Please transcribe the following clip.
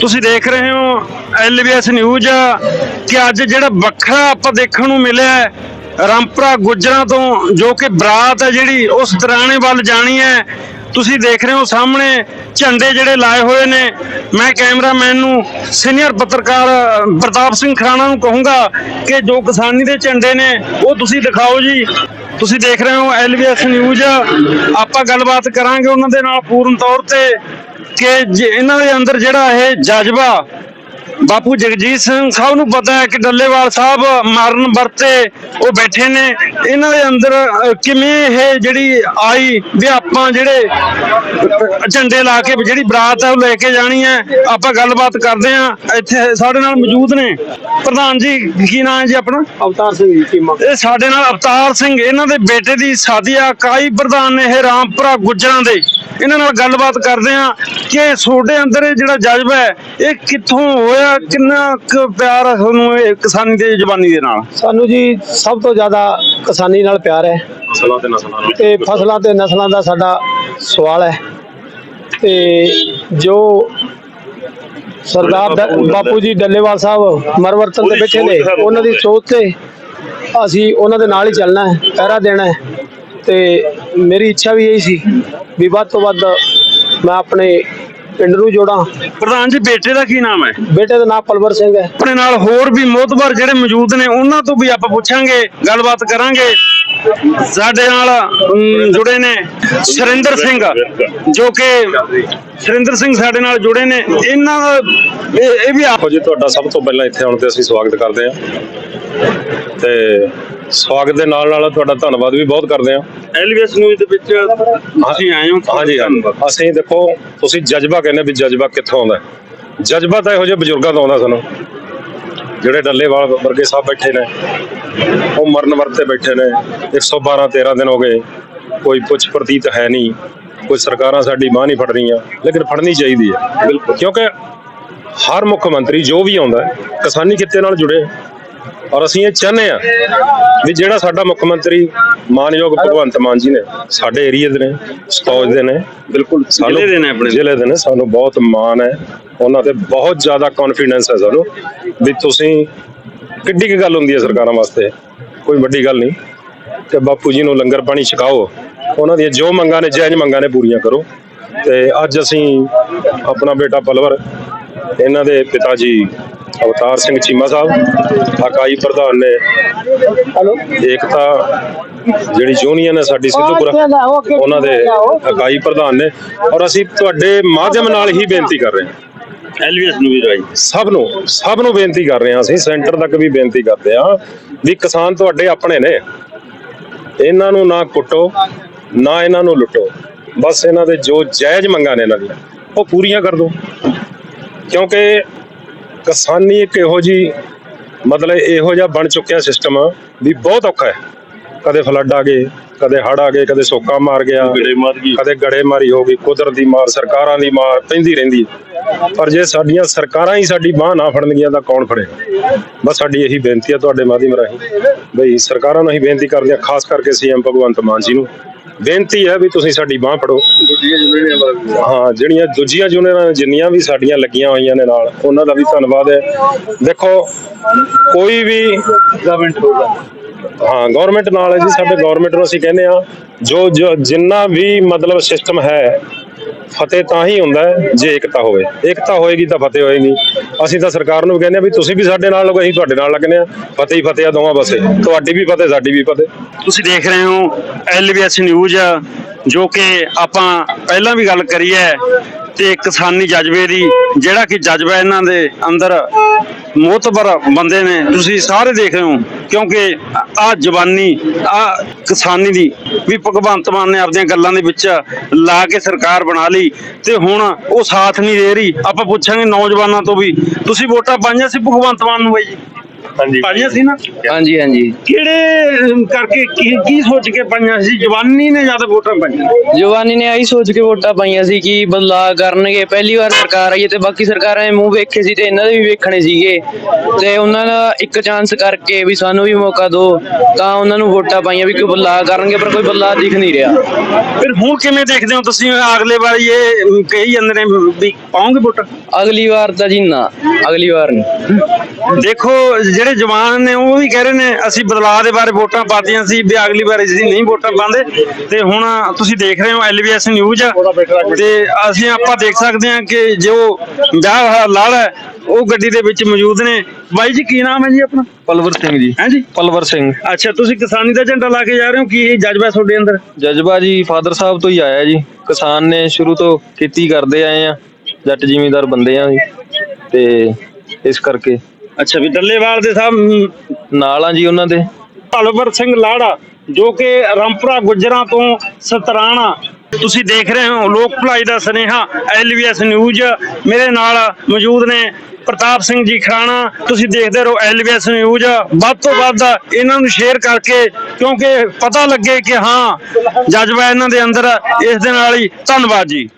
ਤੁਸੀਂ ਦੇਖ ਰਹੇ ਹੋ ਐਲਬੀਐਸ ਨਿਊਜ਼ ਕਿ ਅੱਜ ਜਿਹੜਾ ਵੱਖਰਾ ਆਪਾਂ ਦੇਖਣ ਨੂੰ ਮਿਲਿਆ ਰਾਮਪੁਰਾ ਗੁੱਜਰਾਂ ਤੋਂ ਜੋ ਕਿ ਬਰਾਤ ਹੈ ਜਿਹੜੀ, ਉਸ ਦਰਾਣੇ ਵੱਲ ਜਾਣੀ ਹੈ। ਤੁਸੀਂ ਦੇਖ ਰਹੇ ਹੋ ਸਾਹਮਣੇ ਝੰਡੇ ਜਿਹੜੇ ਲਾਏ ਹੋਏ ਨੇ। ਮੈਂ ਕੈਮਰਾਮੈਨ ਨੂੰ, ਸੀਨੀਅਰ ਪੱਤਰਕਾਰ ਪ੍ਰਤਾਪ ਸਿੰਘ ਖਰਾਣਾ ਨੂੰ ਕਹੂੰਗਾ ਕਿ ਜੋ ਕਿਸਾਨੀ ਦੇ ਝੰਡੇ ਨੇ, ਉਹ ਤੁਸੀਂ ਦਿਖਾਓ ਜੀ। ਤੁਸੀਂ ਦੇਖ ਰਹੇ ਹੋ ਐਲਬੀਐਸ ਨਿਊਜ਼। ਆਪਾਂ ਗੱਲਬਾਤ ਕਰਾਂਗੇ ਉਹਨਾਂ ਦੇ ਨਾਲ ਪੂਰਨ ਤੌਰ ਤੇ ਕਿ ਇਹਨਾਂ ਦੇ ਅੰਦਰ ਜਿਹੜਾ ਇਹ ਜਜ਼ਬਾ ਬਾਪੂ ਜਗਜੀਤ ਸਿੰਘ ਸਾਹਿਬ ਨੂੰ ਪਤਾ ਹੈ ਕਿ ਡੱਲੇਵਾਲ ਸਾਹਿਬ ਮਾਰਨ ਵਰਤੇ ਉਹ ਬੈਠੇ ਨੇ। ਇਹਨਾਂ ਦੇ ਅੰਦਰ ਕਿਵੇਂ ਇਹ ਜਿਹੜੀ ਆਈ ਵੀ ਆਪਾਂ ਜਿਹੜੇ ਝੰਡੇ ਲਾ ਕੇ ਜਿਹੜੀ ਬਰਾਤ ਹੈ ਉਹ ਲੈ ਕੇ ਜਾਣੀ ਹੈ ਆਪਾਂ ਗੱਲਬਾਤ ਕਰਦੇ ਹਾਂ। ਇੱਥੇ ਸਾਡੇ ਨਾਲ ਮੌਜੂਦ ਨੇ। ਪ੍ਰਧਾਨ ਜੀ ਕੀ ਨਾਮ ਹੈ ਜੀ ਆਪਣਾ? ਅਵਤਾਰ ਸਿੰਘ ਜੀ ਟੀਮਾ ਇਹ ਸਾਡੇ ਨਾਲ ਅਵਤਾਰ ਸਿੰਘ ਇਹਨਾਂ ਦੇ ਬੇਟੇ ਦੀ ਸਾਦੀ ਆ। ਕਾਈ ਪ੍ਰਧਾਨ ਨੇ ਇਹ ਰਾਮਪੁਰਾ ਗੁੱਜਰਾਂ ਦੇ। ਇਹਨਾਂ ਨਾਲ ਗੱਲਬਾਤ ਕਰਦੇ ਆ ਕਿ ਤੁਹਾਡੇ ਅੰਦਰ ਇਹ ਜਿਹੜਾ ਜਜ਼ਬਾ ਹੈ ਇਹ ਕਿੱਥੋਂ ਹੋਇਆ? ਕਿੰਨਾ ਕੁ ਪਿਆਰ ਹੈ ਤੁਹਾਨੂੰ ਇਹ ਕਿਸਾਨੀ ਦੇ ਜ਼ਬਾਨੀ ਦੇ ਨਾਲ? ਸਾਨੂੰ ਜੀ ਸਭ ਤੋਂ ਜ਼ਿਆਦਾ ਕਿਸਾਨੀ ਨਾਲ ਪਿਆਰ ਹੈ। ਫਸਲਾਂ ਤੇ ਨਸਲਾਂ ਨਾਲ। ਤੇ ਫਸਲਾਂ ਤੇ ਨਸਲਾਂ ਦਾ ਸਾਡਾ ਸਵਾਲ ਹੈ। ਤੇ ਜੋ ਸਰਦਾਰ ਡ- ਬਾਪੂ ਜੀ ਡੱਲੇਵਾਲ ਸਾਹਿਬ ਮਰਵਰਤਨ ਤੇ ਬੈਠੇ ਨੇ ਉਹਨਾਂ ਦੀ ਸੋਚ ਤੇ ਅਸੀਂ ਉਹਨਾਂ ਦੇ ਨਾਲ ਹੀ ਚੱਲਣਾ ਹੈ ਪਹਿਰਾ ਦੇਣਾ ਹੈ। ਤੇ ਮੇਰੀ ਇੱਛਾ ਵੀ ਇਹੀ ਸੀ ਵੀ ਵੱਧ ਤੋਂ ਵੱਧ ਮੈਂ ਆਪਣੇ ਪਿੰਡ ਨੂੰ ਜੋੜਾਂ। ਪ੍ਰਧਾਨ ਜੀ ਬੇਟੇ ਦਾ ਕੀ ਨਾਮ ਹੈ? ਬੇਟੇ ਦਾ ਨਾਮ ਪਲਵਰ ਸਿੰਘ ਹੈ। ਆਪਣੇ ਨਾਲ ਹੋਰ ਵੀ ਮੋਤਬਰ ਜਿਹੜੇ ਮੌਜੂਦ ਨੇ ਉਹਨਾਂ ਤੋਂ ਵੀ ਆਪਾਂ ਪੁੱਛਾਂਗੇ ਗੱਲਬਾਤ ਕਰਾਂਗੇ। ਸਾਡੇ ਨਾਲ ਜੁੜੇ ਨੇ ਸੁਰਿੰਦਰ ਸਿੰਘ ਜੋ ਕਿ ਸੁਰਿੰਦਰ ਸਿੰਘ ਸਾਡੇ ਨਾਲ ਜੁੜੇ ਨੇ। ਇਹਨਾਂ ਦਾ ਇਹ ਵੀ ਆਪ ਜੀ ਤੁਹਾਡਾ ਸਭ ਤੋਂ ਪਹਿਲਾਂ ਇੱਥੇ ਆਉਣ ਤੇ ਅਸੀਂ ਸਵਾਗਤ ਕਰਦੇ ਹਾਂ। ਤੇ ਸਵਾਗਤ ਦੇ ਨਾਲ ਨਾਲ ਤੁਹਾਡਾ ਧੰਨਵਾਦ ਵੀ ਬਹੁਤ ਕਰਦੇ ਹਾਂ। ਐਲਵੀਐਸ ਨਿਊਜ਼ ਦੇ ਵਿੱਚ ਤੁਸੀਂ ਆਏ ਹੋ ਹਾਂਜੀ ਅਸੀਂ ਦੇਖੋ ਤੁਸੀਂ ਜਜ਼ਬਾ ਕਹਿੰਦੇ ਵੀ ਜਜ਼ਬਾ ਕਿੱਥੋਂ ਆਉਂਦਾ? ਜਜ਼ਬਾ ਤਾਂ ਇਹੋ ਜਿਹੇ ਬਜ਼ੁਰਗਾਂ ਤੋਂ ਆਉਂਦਾ ਸਾਨੂੰ। ਜਿਹੜੇ ਡੱਲੇਵਾਲ ਵਰਗੇ ਸਾਹਿਬ ਬੈਠੇ ਨੇ ਉਹ ਮਰਨ ਵਰਤੇ ਬੈਠੇ ਨੇ 112 13 ਦਿਨ ਹੋ ਗਏ ਕੋਈ ਪੁੱਛ ਪ੍ਰਤੀਤ ਹੈ ਨਹੀਂ ਕੋਈ ਸਰਕਾਰਾਂ ਸਾਡੀ ਬਾਹ ਨਹੀਂ ਫੜ ਰਹੀਆਂ ਲੇਕਿਨ ਫੜਨੀ ਚਾਹੀਦੀ ਹੈ। ਕਿਉਂਕਿ ਹਰ ਮੁੱਖ ਮੰਤਰੀ ਜੋ ਵੀ ਆਉਂਦਾ ਕਿਸਾਨੀ ਕਿੱਤੇ ਨਾਲ ਜੁੜੇ ਔਰ ਅਸੀਂ ਇਹ ਚਾਹੁੰਦੇ ਆ ਵੀ ਜਿਹੜਾ ਸਾਡਾ ਮੁੱਖ ਮੰਤਰੀ ਮਾਨਯੋਗ ਭਗਵੰਤ ਮਾਨ ਜੀ ਨੇ ਸਾਡੇ ਏਰੀਆ ਦੇ ਨੇ ਸਪੌਜ ਦੇ ਨੇ ਬਿਲਕੁਲ ਜ਼ਿਲ੍ਹੇ ਦੇ ਨੇ ਆਪਣੇ। ਜ਼ਿਲ੍ਹੇ ਦੇ ਨੇ ਸਾਨੂੰ ਬਹੁਤ ਮਾਣ ਹੈ ਉਹਨਾਂ ਤੇ ਬਹੁਤ ਜ਼ਿਆਦਾ ਕੌਨਫੀਡੈਂਸ ਹੈ ਸਾਨੂੰ ਵੀ ਤੁਸੀਂ ਕਿੱਡੀ ਕੀ ਗੱਲ ਹੁੰਦੀ ਹੈ ਸਰਕਾਰਾਂ ਵਾਸਤੇ ਕੋਈ ਵੱਡੀ ਗੱਲ ਨਹੀਂ ਕਿ ਬਾਪੂ ਜੀ ਨੂੰ ਲੰਗਰ ਪਾਣੀ ਛਕਾਓ ਉਹਨਾਂ ਦੀਆਂ ਜੋ ਮੰਗਾਂ ਨੇ ਜਾਇਜ਼ ਮੰਗਾਂ ਨੇ ਪੂਰੀਆਂ ਕਰੋ ਤੇ ਅੱਜ ਅਸੀਂ ਆਪਣਾ ਬੇਟਾ ਪਲਵਰ ਇਹਨਾਂ ਦੇ ਪਿਤਾ ਜੀ ਅਵਤਾਰ ਸਿੰਘ ਚੀਮਾ ਸਾਹਿਬ ਅਕਾਈ ਪ੍ਰਧਾਨ ਨੇ। ਹਲੋ। ਏਕਤਾ ਜਿਹੜੀ ਯੂਨੀਅਨ ਹੈ ਸਾਡੀ ਸਿੱਧੂਪੁਰਾ ਉਹਨਾਂ ਦੇ ਇਕਾਈ ਪ੍ਰਧਾਨ ਨੇ। ਔਰ ਅਸੀਂ ਤੁਹਾਡੇ ਮਾਧਿਅਮ ਨਾਲ ਹੀ ਬੇਨਤੀ ਕਰ ਰਹੇ ਹਾਂ। ਐਲਵੀਐਸ ਨਿਊਜ਼ ਰਾਈ ਸਭ ਨੂੰ ਸਭ ਨੂੰ ਬੇਨਤੀ ਕਰ ਰਹੇ ਹਾਂ ਅਸੀਂ ਸੈਂਟਰ ਤੱਕ ਵੀ ਬੇਨਤੀ ਕਰਦੇ ਹਾਂ ਵੀ ਕਿਸਾਨ ਤੁਹਾਡੇ ਆਪਣੇ ਨੇ। ਇਹਨਾਂ ਨੂੰ ਨਾ ਕੁੱਟੋ ਨਾ ਇਹਨਾਂ ਨੂੰ ਲੁੱਟੋ। ਬਸ ਇਹਨਾਂ ਦੇ ਜੋ ਜਾਇਜ਼ ਮੰਗਾਂ ਨੇ ਇਹਨਾਂ ਦੀਆਂ ਉਹ ਪੂਰੀਆਂ ਕਰ ਦਿਓ। ਕਿਉਂਕਿ ਕਿਸਾਨੀ ਇੱਕ ਇਹੋ ਜੀ ਮਤਲਬ ਇਹੋ ਜਿਹਾ ਬਣ ਚੁੱਕਿਆ ਸਿਸਟਮ ਵੀ ਬਹੁਤ ਔਖਾ ਹੈ ਕਦੇ ਫਲੱਡ ਆ ਗਏ ਕਦੇ ਹੜ ਆ ਗਏ ਕਦੇ ਸੋਕਾ ਮਾਰ ਗਿਆ। ਕਦੇ ਗੜੇ ਮਾਰੀ ਹੋ ਗਈ ਕੁਦਰਤ ਦੀ ਮਾਰ ਸਰਕਾਰਾਂ ਦੀ ਮਾਰ ਪੈਂਦੀ ਰਹਿੰਦੀ। ਪਰ ਜੇ ਸਾਡੀਆਂ ਸਰਕਾਰਾਂ ਹੀ ਸਾਡੀ ਬਾਹ ਨਾ ਫੜਨਗੀਆਂ ਤਾਂ ਕੌਣ ਫੜੇਗਾ ਬਸ ਸਾਡੀ ਇਹੀ ਬੇਨਤੀ ਹੈ ਤੁਹਾਡੇ ਮਾਧਿਅਮ ਰਾਹੀਂ ਬਈ ਸਰਕਾਰਾਂ ਨੂੰ ਹੀ ਬੇਨਤੀ ਕਰਦੇ ਹਾਂ ਖਾਸ ਕਰਕੇ ਸੀਐਮ ਭਗਵੰਤ ਮਾਨ ਜੀ ਨੂੰ ਬੇਨਤੀ ਹੈ ਵੀ ਤੁਸੀਂ ਸਾਡੀ ਬਾਹ ਫੜੋ। ਹਾਂ ਜਿਹੜੀਆਂ ਦੂਜੀਆਂ ਯੂਨੀਅਨਾਂ ਜਿੰਨੀਆਂ ਵੀ ਸਾਡੀਆਂ ਲੱਗੀਆਂ ਹੋਈਆਂ ਨੇ ਨਾਲ ਉਹਨਾਂ ਦਾ ਵੀ ਧੰਨਵਾਦ ਹੈ। ਦੇਖੋ ਕੋਈ ਵੀ ਗਵਰਨਮੈਂਟ ਹਾਂ ਗਵਰਨਮੈਂਟ ਨਾਲ ਹੈ ਜੀ ਸਾਡੇ ਗਵਰਨਮੈਂਟ ਨੂੰ ਅਸੀਂ ਕਹਿੰਦੇ ਆ ਜੋ ਜੋ ਜਿੰਨਾ ਵੀ ਮਤਲਬ ਸਿਸਟਮ ਹੈ ਫਤਿਹ ਤਾਂ ਹੀ ਹੁੰਦਾ ਜੇ ਏਕਤਾ ਹੋਵੇ। ਏਕਤਾ ਹੋਏਗੀ ਤਾਂ ਫਤਿਹ ਹੋਏਗੀ ਅਸੀਂ ਤਾਂ ਸਰਕਾਰ ਨੂੰ ਵੀ ਕਹਿੰਦੇ ਆ ਵੀ ਤੁਸੀਂ ਵੀ ਸਾਡੇ ਨਾਲ ਲੱਗੋ, ਅਸੀਂ ਤੁਹਾਡੇ ਨਾਲ ਲੱਗਨੇ ਆ ਫਤਿਹ ਹੀ ਫਤਿਹ ਆ, ਦੋਵਾਂ ਪਾਸੇ। ਤੁਹਾਡੀ ਵੀ ਫਤਿਹ, ਸਾਡੀ ਵੀ ਫਤਿਹ। ਤੁਸੀਂ ਦੇਖ ਰਹੇ ਹੋ ਐਲਵੀਐਸ ਨਿਊਜ਼, ਜੋ ਕਿ ਆਪਾਂ ਪਹਿਲਾਂ ਵੀ ਗੱਲ ਕਰੀ ਹੈ ਤੇ ਕਿਸਾਨੀ ਜਜ਼ਬੇ ਦੀ, ਜਿਹੜਾ ਕਿ ਜਜ਼ਬਾ ਇਹਨਾਂ ਦੇ ਅੰਦਰ ਮੋਤਬਰ ਬੰਦੇ ਨੇ, ਤੁਸੀਂ ਸਾਰੇ ਦੇਖ ਰਹੇ ਹੋ, ਕਿਉਂਕਿ ਆ ਜਵਾਨੀ, ਆ ਕਿਸਾਨੀ ਦੀ ਵੀ ਭਗਵੰਤ ਮਾਨ ਨੇ ਆਪਣੀਆਂ ਗੱਲਾਂ ਦੇ ਵਿੱਚ ਲਾ ਕੇ ਸਰਕਾਰ ਬਣਾ ਲਈ ਤੇ ਹੁਣ ਉਹ ਸਾਥ ਨਹੀਂ ਦੇ ਰਹੀ। ਆਪਾਂ ਪੁੱਛਾਂਗੇ ਨੌਜਵਾਨਾਂ ਤੋਂ ਵੀ, ਤੁਸੀਂ ਵੋਟਾਂ ਪਾਈਆਂ ਸੀ ਭਗਵੰਤ ਮਾਨ ਨੂੰ ਬਾਈ? ਜੀ ਹਾਂਜੀ। ਪਾਈਆਂ ਸੀ ਨਾ? ਹਾਂਜੀ ਹਾਂਜੀ। ਕਿਹੜੇ ਕਰਕੇ ਕੀ ਕੀ ਸੋਚ ਕੇ ਪਾਈਆਂ ਸੀ? ਜਵਾਨੀ ਨੇ ਜ਼ਿਆਦਾ ਵੋਟਾਂ ਪਾਈਆਂ? ਜਵਾਨੀ ਨੇ ਆਹੀ ਸੋਚ ਕੇ ਵੋਟਾਂ ਪਾਈਆਂ ਸੀ ਕਿ ਬਦਲਾਅ ਕਰਨਗੇ। ਪਹਿਲੀ ਵਾਰ ਸਰਕਾਰ ਆਈ ਹੈ ਤੇ ਬਾਕੀ ਸਰਕਾਰਾਂ ਦੇ ਮੂੰਹ ਵੇਖੇ ਸੀ ਤੇ ਇਹਨਾਂ ਦੇ ਵੀ ਵੇਖਣੇ ਸੀਗੇ। ਤੇ ਉਹਨਾਂ ਦਾ ਇੱਕ ਚਾਂਸ ਕਰਕੇ ਵੀ ਸਾਨੂੰ ਵੀ ਮੌਕਾ ਦਿਓ ਤਾਂ ਉਹਨਾਂ ਨੂੰ ਵੋਟਾਂ ਪਾਈਆਂ ਵੀ ਕੋਈ ਬਦਲਾਅ ਕਰਨਗੇ ਪਰ ਕੋਈ ਬਦਲਾਅ ਦਿਖ ਨਹੀਂ ਰਿਹਾ। ਫਿਰ ਹੁਣ ਕਿਵੇਂ ਦੇਖਦੇ ਹੋ ਤੁਸੀਂ? ਅਗਲੇ ਵਾਰੀ ਇਹ ਕਹੀ ਜਾਂਦੇ ਨੇ ਵੀ ਪਾਉਂਗੇ ਵੋਟਾਂ? ਅਗਲੀ ਵਾਰ ਤਾਂ ਜੀ ਨਾ ਅਗਲੀ ਵਾਰ ਨਹੀਂ। ਦੇਖੋ ਜਿਹੜੇ ਜਵਾਨ ਨੇ ਉਹ ਵੀ ਕਹਿ ਰਹੇ ਨੇ ਅਸੀਂ ਬਦਲਾਅ ਦੇ ਬਾਰੇ ਵੋਟਾਂ ਪਾਤੀਆਂ ਸੀ ਵੀ ਅਗਲੀ ਵਾਰ ਅਸੀਂ ਨਹੀਂ ਵੋਟਾਂ ਪਾਉਂਦੇ। ਤੇ ਹੁਣ ਤੁਸੀਂ ਦੇਖ ਰਹੇ ਹੋ ਐਲਵੀਐਸ ਨਿਊਜ਼। ਤੇ ਅਸੀਂ ਆਪਾਂ ਦੇਖ ਸਕਦੇ ਹਾਂ ਕਿ ਜੋ ਵਿਆਹ ਲਾਲ ਹੈ ਉਹ ਗੱਡੀ ਦੇ ਵਿੱਚ ਮੌਜੂਦ ਨੇ। ਬਾਈ ਜੀ ਕੀ ਨਾਮ ਹੈ ਜੀ ਆਪਣਾ? ਪਲਵਰ ਸਿੰਘ ਜੀ। ਹੈ ਜੀ? ਪਲਵਰ ਸਿੰਘ। ਅੱਛਾ ਤੁਸੀਂ ਕਿਸਾਨੀ ਦਾ ਝੰਡਾ ਲਾ ਕੇ ਜਾ ਰਹੇ ਹੋ ਕੀ ਇਹ ਜਜ਼ਬਾ ਤੁਹਾਡੇ ਅੰਦਰ? ਜਜ਼ਬਾ ਜੀ ਫਾਦਰ ਸਾਹਿਬ ਤੋਂ ਹੀ ਆਇਆ ਜੀ। ਕਿਸਾਨ ਨੇ ਸ਼ੁਰੂ ਤੋਂ ਖੇਤੀ ਕਰਦੇ ਆਏ ਆ ਜੱਟ ਜ਼ਿਮੀਂਦਾਰ ਬੰਦੇ ਆ ਜੀ। ਤੇ ਇਸ ਕਰਕੇ ਅੱਛਾ ਵੀ ਡੱਲੇਵਾਲ ਦੇ ਸਾਹਿਬ ਨਾਲ ਆ ਜੀ ਉਹਨਾਂ ਦੇ। ਤਲਵਰ ਸਿੰਘ ਲਾੜਾ ਜੋ ਕਿ ਰਾਮਪੁਰਾ ਗੁਜਰਾਂ ਤੋਂ ਸਤਰਾਣਾ। ਤੁਸੀਂ ਦੇਖ ਰਹੇ ਹੋ ਲੋਕ ਭਲਾਈ ਦਾ ਸੁਨੇਹਾ ਐਲਵੀਐਸ ਨਿਊਜ਼। ਮੇਰੇ ਨਾਲ ਮੌਜੂਦ ਨੇ ਪ੍ਰਤਾਪ ਸਿੰਘ ਜੀ ਖਰਾਣਾ। ਤੁਸੀਂ ਦੇਖਦੇ ਰਹੋ ਐਲਵੀਐਸ ਨਿਊਜ਼। ਵੱਧ ਤੋਂ ਵੱਧ ਇਹਨਾਂ ਨੂੰ ਸ਼ੇਅਰ ਕਰਕੇ ਕਿਉਂਕਿ ਪਤਾ ਲੱਗੇ ਕਿ ਹਾਂ ਜਜ਼ਬਾ ਇਹਨਾਂ ਦੇ ਅੰਦਰ। ਇਸ ਦੇ ਨਾਲ ਹੀ ਧੰਨਵਾਦ ਜੀ।